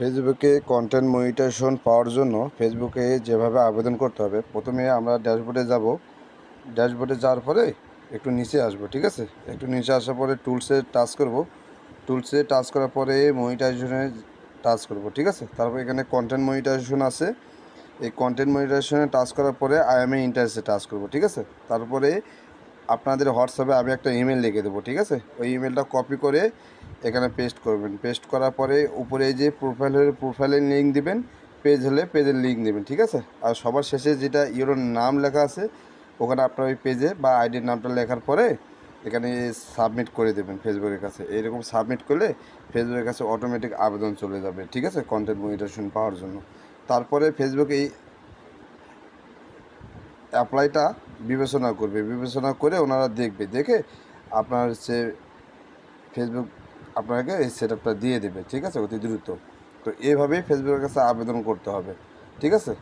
ফেসবুকে content monetization পাওয়ার জন্য ফেসবুকে যেভাবে আবেদন করতে হবে, প্রথমে আমরা ড্যাশবোর্ডে যাব। ড্যাশবোর্ডে যাওয়ার পরে একটু নিচে আসব, ঠিক আছে? একটু নিচে আসার পরে টুলসে টাচ করব। টুলসে টাচ করার পরে মনিটাইজেশনে টাচ করব, ঠিক আছে? তারপর এখানে কন্টেন্ট মনিটাইজেশন আছে। এই কন্টেন্ট মনিটাইজেশনে টাচ করার পরে আই এম এ ইন্টারেস্টে টাচ করব, ঠিক আছে? তারপরে আপনাদের হোয়াটসঅ্যাপে আমি একটা ইমেল লিখে দেবো, ঠিক আছে? ওই ইমেলটা কপি করে এখানে পেস্ট করবেন। পেস্ট করার পরে উপরে যে প্রোফাইল হলে প্রোফাইলের লিঙ্ক দিবেন পেজ হলে পেজের লিঙ্ক দেবেন, ঠিক আছে? আর সবার শেষে যেটা ইওর নাম লেখা আছে, ওখানে আপনার ওই পেজে বা আইডির নামটা লেখার পরে এখানে সাবমিট করে দেবেন ফেসবুকের কাছে। এইরকম সাবমিট করলে ফেসবুকের কাছে অটোমেটিক আবেদন চলে যাবে, ঠিক আছে? কন্টেন্ট মনিটেশন পাওয়ার জন্য। তারপরে ফেসবুক এই অ্যাপ্লাইটা বিবেচনা করবে। বিবেচনা করে ওনারা দেখবে। দেখে আপনার সে ফেসবুক আপনাকে এই সেট আপটা দিয়ে দেবে। ঠিক আছে? অতি দ্রুত। তো এইভাবেই ফেসবুকের কাছে আবেদন করতে হবে। ঠিক আছে?